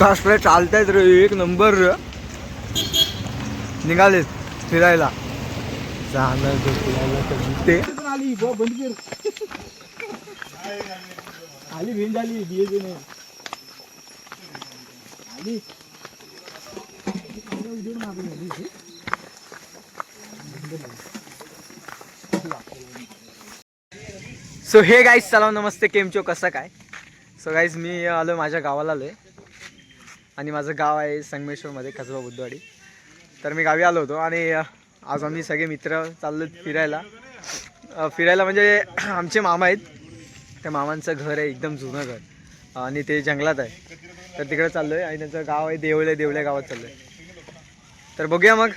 कास्टला चालतायत रे एक नंबर. निघालेत फिरायला. ते आली भेंड आली नाही. आली. सो हे गाईज सलाम नमस्ते केमचो कसं काय सो गाईज मी आलो माझ्या गावाला आलो आहे आणि माझं गाव आहे संगमेश्वरमध्ये कसबा बुद्धवाडी. तर मी गावी आलो होतो आणि आज आम्ही सगळे मित्र चाललो फिरायला. फिरायला म्हणजे आमचे मामा आहेत. त्या मामांचं घर आहे एकदम जुनं घर. आणि ते जंगलात आहे. तर तिकडे चाललो आहे आणि त्यांचं गाव आहे देवळे देवळ्या गावात चाललो आहे तर बघूया मग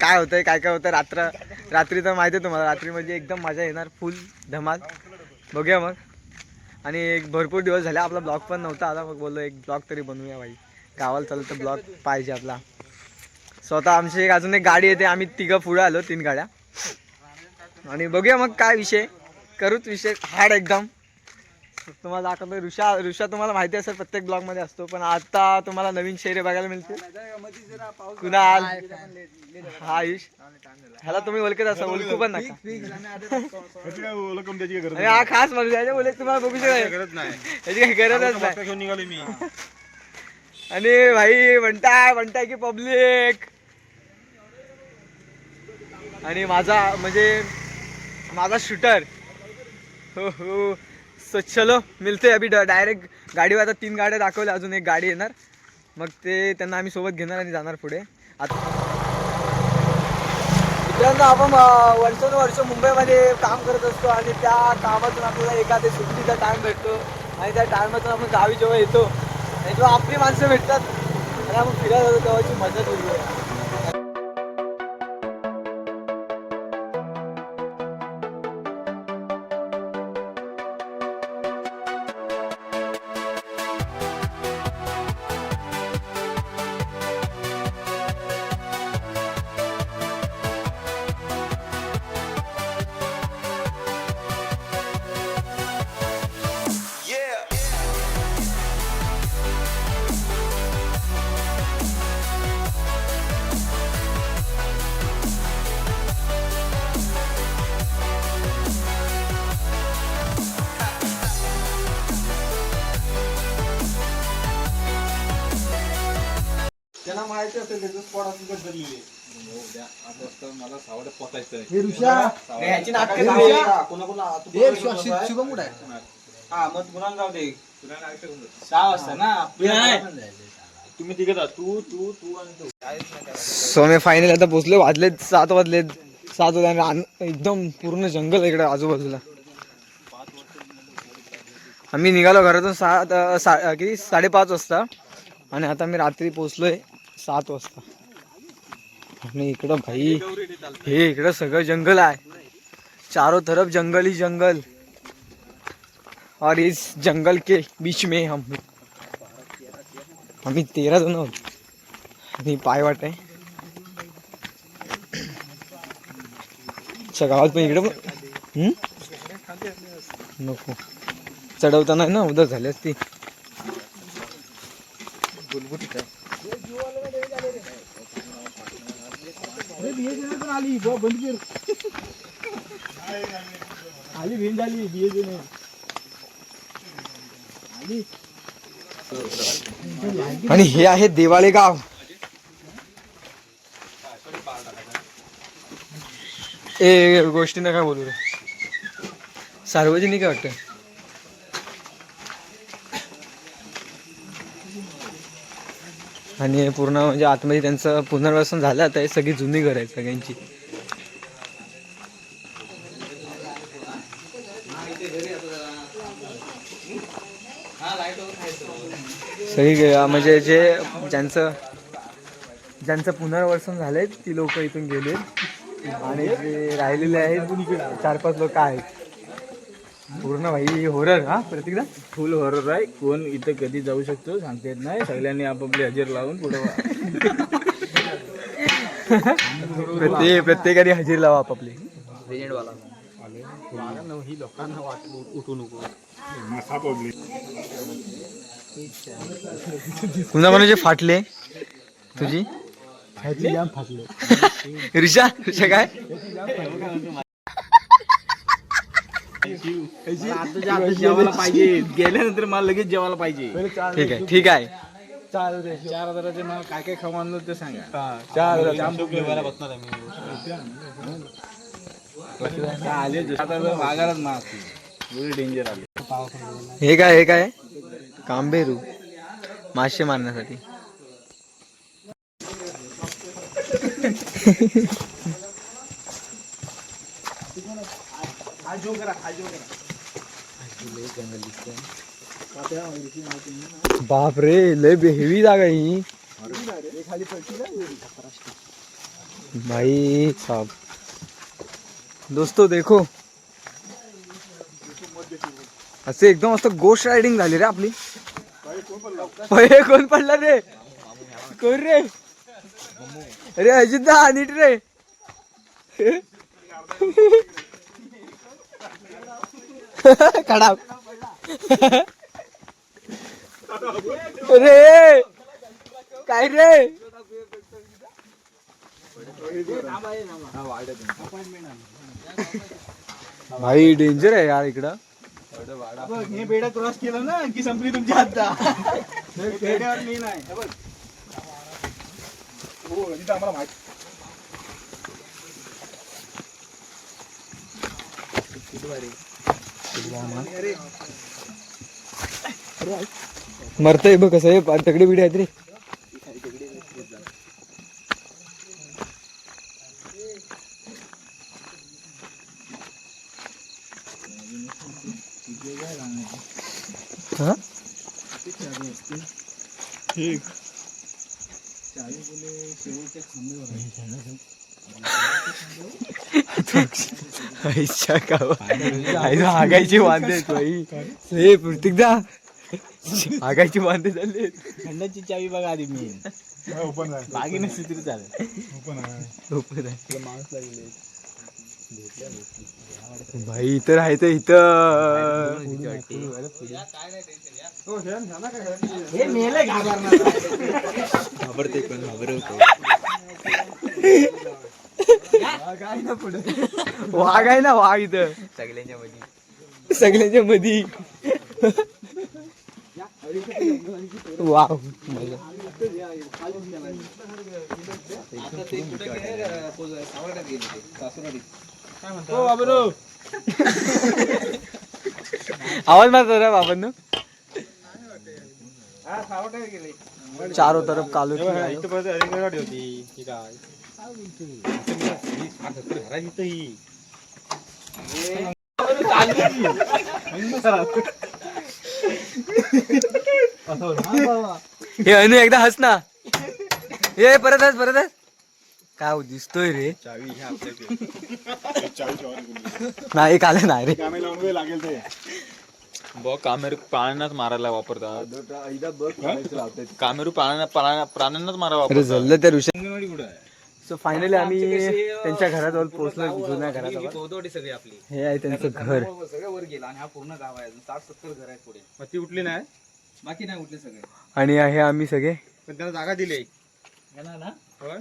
काय होतंय काय काय होतं रात्र रात्री तर माहिती आहे तुम्हाला रात्री म्हणजे एकदम मजा येणार फुल धमाल. बघूया मग. आणि एक भरपूर दिवस झाले आपला ब्लॉग पण नव्हता आला मग बोललो एक ब्लॉग तरी बनवूया भाई गावाला चालत तर ब्लॉग पाहिजे आपला. स्वतः आमची एक अजून एक गाडी येते आम्ही तिघं पुढं आलो तीन गाड्या. आणि बघूया मग काय विषय करूच विषय हार्ड एकदम. तुम्हाला दाखवतो ऋषा ऋषा तुम्हाला माहिती असेल प्रत्येक ब्लॉगमध्ये असतो पण आता तुम्हाला नवीन शहरे बघायला मिळतील. कुणाल? हा आयुष ह्याला तुम्ही ओळखत असा ओळखू पण नका. हा खास माणूस आहे याच्या ओळख तुम्हाला बघू शकता याची काही गरजच नाही. घेऊन निघालो मी. आणि भाई म्हणताय म्हणताय की पब्लिक आणि माझा म्हणजे माझा शूटर हो हो. सो चलो मिळते अभि डायरेक्ट गाडीवर. आता तीन गाड्या दाखवल्या अजून एक गाडी येणार. मग ते त्यांना आम्ही सोबत घेणार आणि जाणार पुढे. आता मित्रांनो आपण वर्षानुवर्ष मुंबईमध्ये काम करत असतो आणि त्या कामातून आपल्याला एखाद्या सुट्टीचा टाइम भेटतो आणि त्या टायमातून आपण गावी जेव्हा येतो आणि जेव्हा आपली माणसं भेटतात. आणि आपण फिरायला जातो तेव्हाची मजाच वेगळी माहिती असेल त्याचं स्पॉट असं बदललेले हे ऋषा. ह्याची नाटकं हे लावा. ऋषा. कोणा कोणा हे ऋषा शि- शुभम कुठं आहे? हा मग मुलांना जाऊ दे? सहा वाजता ना? तुम्ही तिघे जा. तू तू तू आणि तू. सो मी फायनल आता पोचलो वाजलेत सात वाजलेत. सात वाजले आणि एकदम पूर्ण जंगल आहे इकडे आजूबाजूला. आम्ही निघालो घरातून सात अं, सा अं, किती? साडेपाच वाजता. आणि आता मी रात्री पोचलोय. सात वाजता. आणि इकडं भाई हे इकडं सगळं जंगल आहे. चारो तरफ जंगल ही जंगल. और इस जंगल के बीच में हम आम्ही तेरा जण आहोत आणि पाय वाट. आहे गावात पण इकडे पण हम्म? नको. चढवताना ना उदर झाली असती. बीएसएनएल पण आली ब- बंद कर आली भेंड आली बीएसएनएल आली. आणि हे आहे देवाळे गाव. ए गोष्टी नका बोलू रे. सार्वजनिक आहे वाटतं. आणि पूर्ण म्हणजे आतमध्ये त्यांचं पुनर्वसन झालं आता हे सगळी जुनी घर आहेत सगळ्यांची. सगळी गे- म्हणजे जे ज्यांचं ज्यांचं पुनर्वसन झालंय ती लोक इथून गेले आणि जे राहिलेले आहेत चार पाच लोक आहेत. पूर्ण भाई होरर हा प्रतीकदा फुल हॉरर आहे. कोण इथं कधी जाऊ शकतो सांगता येत नाही. सगळ्यांनी आपापली हजेर लावून पुढे प्रत्येक प्रत्येकाने हजेरी लावा आपापली. ही लोकांना वाट उठू नको कुणा कोणाचे फाटले. तुझी रिषा रिषा काय? जेवायला पाहिजे. गेल्यानंतर मला लगेच जेवायला पाहिजे. ठीक आहे ठीक आहे. चार हजाराचे मला काय काय खाऊ आणलं ते सांगा. चार बसणार आले आता माग डेंजर आले. हे काय हे काय? कांबेरू. मासे मारण्यासाठी. बाप रे लय हेवी जागा ही भाई, साहब। दोस्तों, देखो। असे एकदम मस्त गोष्ट रायडिंग झाली रे आपली. पहिले कोण पडला रे? कोण रे? अरे, अजितदा नीट रे. खडाप रे! काय रे? भाई डेंजर आहे यार इकडं. हे बेडा क्रॉस केलं ना की संपली तुमची आता बेड्यावर मी नाही हे बघ. हो इथं आम्हाला माहिती मरतय बघ कसं आहे. तगडी बिडी आहेत रे. हा? आईच्या गावात. आई हागायची वांदे हे प्रत्येकदा हागायची वांदे झाले खंडाची चावी बघा आधी मी ओपन आहे बागी नसती तरी चालेल ओपन आहे भाई इथं राहायचं इथं हे मेले घाबरणार वाघ आहे ना वाघ इथं. सगळ्यांच्या मध्ये सगळ्यांच्या मध्ये वाव. हो बाबरो आवाज मारतो रे बाबांनो. हा चारो तरफ कालू होती. ही अनु एकदा हस ना. हे परत हस परत हस. काय हो, दिसतोय रे. चावी ह्या आपल्याकडे चावी चावी नाही काल नाही रे. कॅमेरा लावून वेळ लागेल ते बघ कामेरू प्राण्यांनाच मारायला वापरतात. कामेरू प्राण्यांना प्राण्या- प्राण्यांनाच मारा अरे वापरतात. झालं त्या ऋषी कुठं आहे सो फायनली आम्ही त्यांच्या घराजवळ पोहोचलो जुन्या घराजवळ. सगळी आपली. हे आहे त्यांचं घर. सगळं वर गेलं आणि हा पूर्ण गाव आहे. साठ सत्तर घर आहेत पुढे. मग ती उठली नाही? बाकी नाही उठले सगळे. आणि हे आम्ही सगळे. पण त्यांना जागा दिली. ना? होय?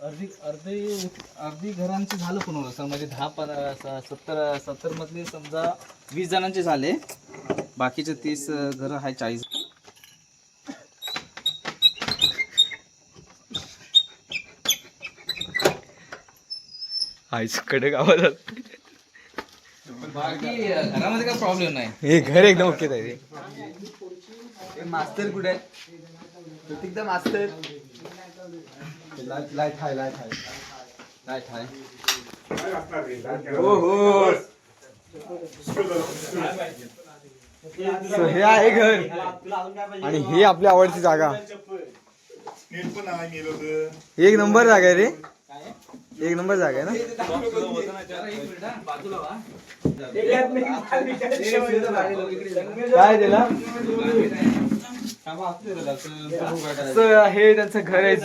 अर्धी अर्धी अर्धी घरांचे झालं पुनर्वसन म्हणजे दहा पंधरा सत्तर सत्तर मधले समजा वीस जणांचे झाले. बाकीचे तीस घर आहे चाळीस आईच कडे गावात बाकी घरामध्ये काय प्रॉब्लेम नाही. हे घर एकदम ओके आहे रे. मास्तर कुठे आहेत प्रत्येकदा मास्तर. Light light high light high light high हो. हो हे आहे घर. आणि ही आपली आवडती जागा. एक नंबर जागा आहे रे. एक नंबर जागा आहे ना? काय So, हे त्यांचं घर आहे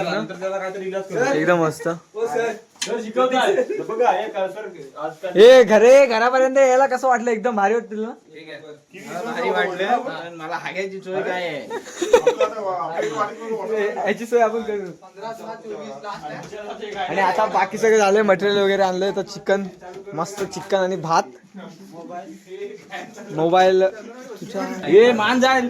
एकदम मस्त. ए घरे घरापर्यंत यायला कसं वाटलं? एकदम भारी वाटतील ना? भारी वाटलं. पण मला हागायची सोय काय आहे? याची सोय आपण करू. आणि आता बाकी सगळं झालंय मटेरियल वगैरे आणलंय. तर चिकन मस्त चिकन आणि भात. मोबाईल तुझ्या हे मान जाईल.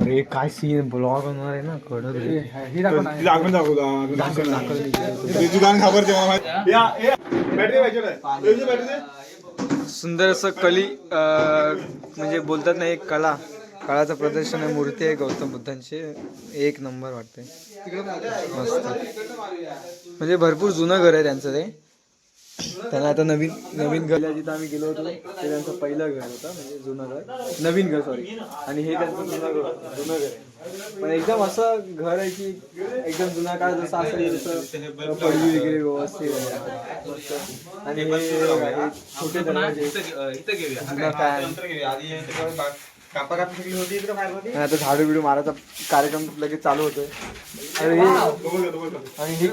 अरे काय सीन ब्लॉग होणार आहे ना कडक. लागून दाखवतो तुझी गाणं घाबरते मला माहिती. या, या. बॅटरी पाहिजे काय? तुझी बॅटरी दे. सुंदर असं कली म्हणजे बोलतात ना एक कला. कलाचं प्रदर्शन आहे मूर्ती आहे गौतम बुद्धांची. एक नंबर वाटते मस्त. म्हणजे भरपूर जुनं घर आहे त्यांचं ते. त्यांना आता नवीन नवीन घर जिथं आम्ही गेलो होतो ते त्यांचं पहिलं घर होतं म्हणजे जुनं घर. नवीन घर सॉरी आणि हे त्यांचं जुनं घर जुनं घर आहे. पण एकदम असं घर आहे की एकदम जुना काळ जसं असेल तसं पडवी वगैरे व्यवस्थित आहे. आणि हे छोटे जुना आता झाडू बिडू मारायचा कार्यक्रम लगेच चालू होतोय. आणि हे- आणि ही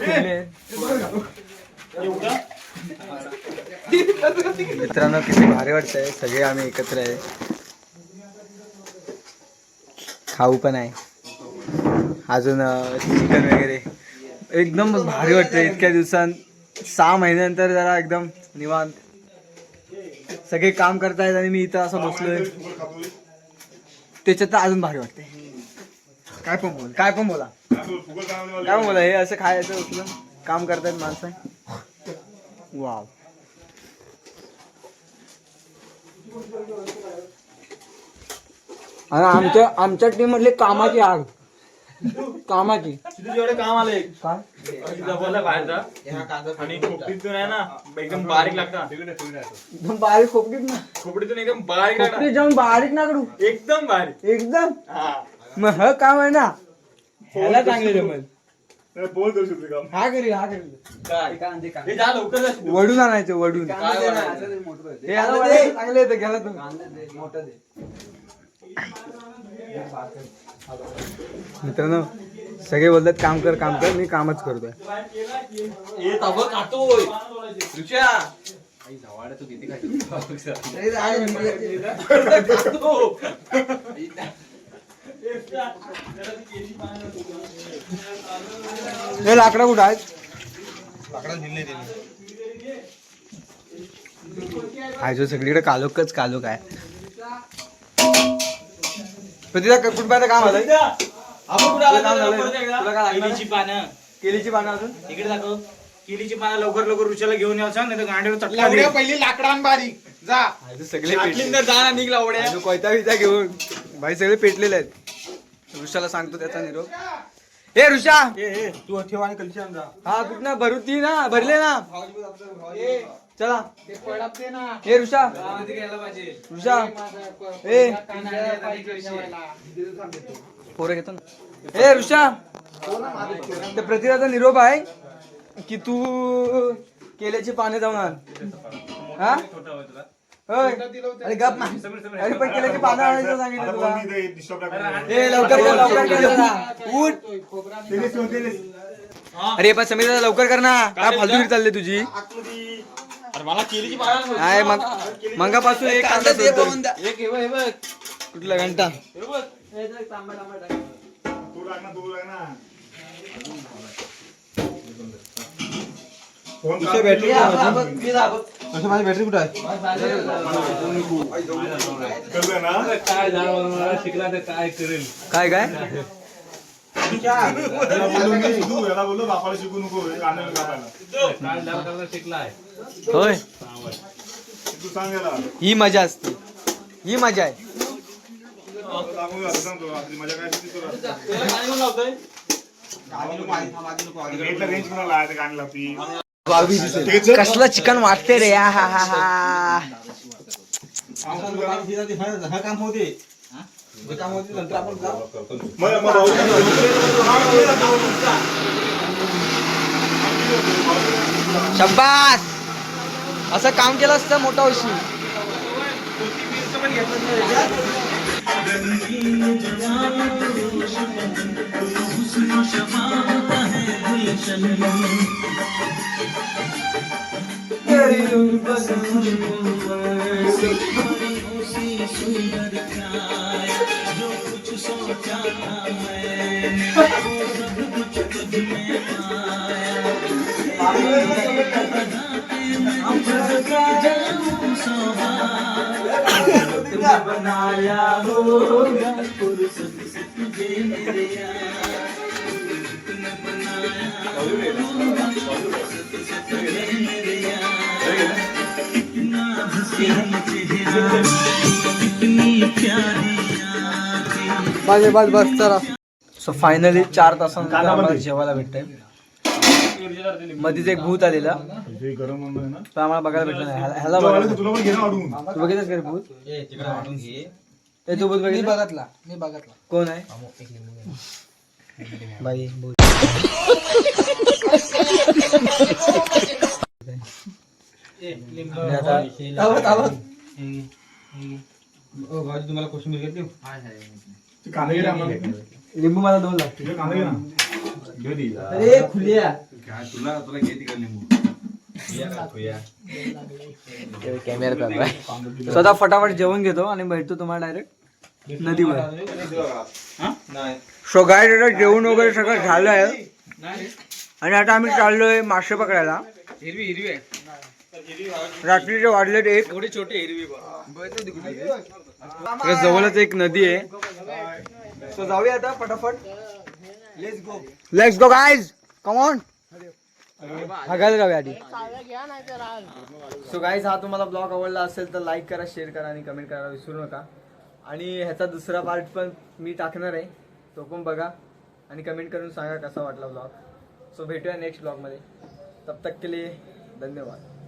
मित्रांनो किती भारी वाटतंय. सगळे आम्ही एकत्र आहे. खाऊ पण आहे. अजून चिकन वगैरे. एकदम भारी वाटतंय. इतक्या दिवसांत सहा महिन्यानंतर जरा एकदम निवांत. सगळे काम करतायत आणि मी इथं असं बसलोय. त्याच्यात तर अजून भारी वाटते काय पण बोल. काय पण बोला. काय पण बोला. हे असं खायचं उचलून काम करतायत माणसं. वाव आणि आमच्या आमच्या टीम मधली कामाची आग. कामाची. जेवढे काम आले. काय? आणि खोपडीतून आहे ना एकदम बारीक लागतात एकदम बारीक खोपडीत ना. खोपडीतून एकदम बारीक लागतात जाऊन बारीक ना करू. एकदम बारीक. एकदम. हा. मग ह काम आहे ना. ह्याला चांगले जमल. बोल करू शकतो काम हा करी हा करी काय हे जा लवकर जा. वडून आणायचं वडून. काय वाढायचं? हे आता चांगले येतं तुम्ही. मित्रांनो सगळे बोलतात काम कर काम कर मी कामच करतोय. हे खातोय रुच्या हे लाकडं कुठं आहेत? काय जो सगळीकडे कालोकच कालोक आहे. प्रतिदा कुठपर्यंत काम आलंय? आपण कुठे तुला काम आला? परत एकदा? तुला काय पानं. केलीची पानं अजून? इकडे दाखव. केलीची पानं लवकर लवकर रुच्याला घेऊन यावं सांग नाही तर गांडीवर चटका लावड्या. पहिली लाकडान बारीक. जा. आज सगळे पेटले. तर जा ना निघ लावड्या. आज कोयता बिता घेऊन. भाई सगळे पेटलेले आहेत. ऋषाला सांगतो त्याचा निरोप. ए ऋषा! तू ठेव आणि कलशी आण जा. हा कुठं भरू ती ना भरले ना. चला. ए ऋषा. ऋषा. ए पोरं घेतो ना. ए ऋषा. ते प्रतिभाचा निरोप आहे. की तू केल्याची पाने जाऊन हा? होय. अरे गप ना अरे पण केल्याची पानं आणायचं सांगितलं तुला. ए लवकर कर लवकर कर जरा. उठ. अरे पण समीर दादा लवकर कर ना. काय फालतूगिरी चालली तुझी? अरे मला केलीची पाळा काय मग मंगापासून एक कांदा सोडतो एक हे बघ, हे बघ. कुठला घंटा बॅटरी माझी बॅटरी कुठे आहे काय झालं मला शिकला तर काय करेल काय काय याला बोललो बापाला शिकू नको कांदा कापायला काय झालं त्याला शिकलाय होय. तू सांग याला. ही मजा असते. ही मजा आहे. सांगू घाल, सांगतो आपली मजा काय कसलं चिकन वाटते रे हा हा हा हा. काम होते काम होते नंतर आपण जाऊ मग मग शब्बास असं काम केलं असतं मोठा Görüyor bakalım उसी सूरत का जो कुछ सोचा था मैंने वो सब कुछ तुझ में आया बनाया होगा फुर्सत से तुझे मेरे यार। बस बस बस चला. सो फायनली चार तासानंतर आम्हाला जेवायला भेटतंय. मध्येच एक भूत आलेला. गरम आहे ना तर आम्हाला बघायला भेटलं नाही. ह्याला- बघायला तू बघितलंस का रे भूत? ए तू भूत बघितलं? बघितला मी बघितला. कोण आहे? बाई भूत. तुम्हाला कोशिंबीर घेतली? ते कांदे घे रे आम्हाला. लिंबू मला दोन लागते तुझे कांदे घे ना. घे दी. अरे खुलिया. स्वतः फटाफट जेवण घेतो आणि भेटतो तुम्हाला डायरेक्ट नदीवर. सो गाय जेवण वगैरे सगळं झालं आहे आणि आता आम्ही चाललोय मासे पकडायला. हिरवी हिरवी आहे. रात्रीचे वाढले छोटी हिरवी जवळच एक नदी आहे. सो जाऊया आता फटाफट लेट्स गो कम ऑन जाऊया आधी. सो गाईज हा तुम्हाला ब्लॉग आवडला असेल तर लाईक करा शेअर करा आणि कमेंट करायला विसरू नका. आणि ह्याचा दुसरा पार्ट पण मी टाकणार आहे. तो पण बघा. आणि कमेंट करून सांगा कसा वाटला ब्लॉग सो भेटूया नेक्स्ट ब्लॉगमध्ये तब तक के लिए धन्यवाद।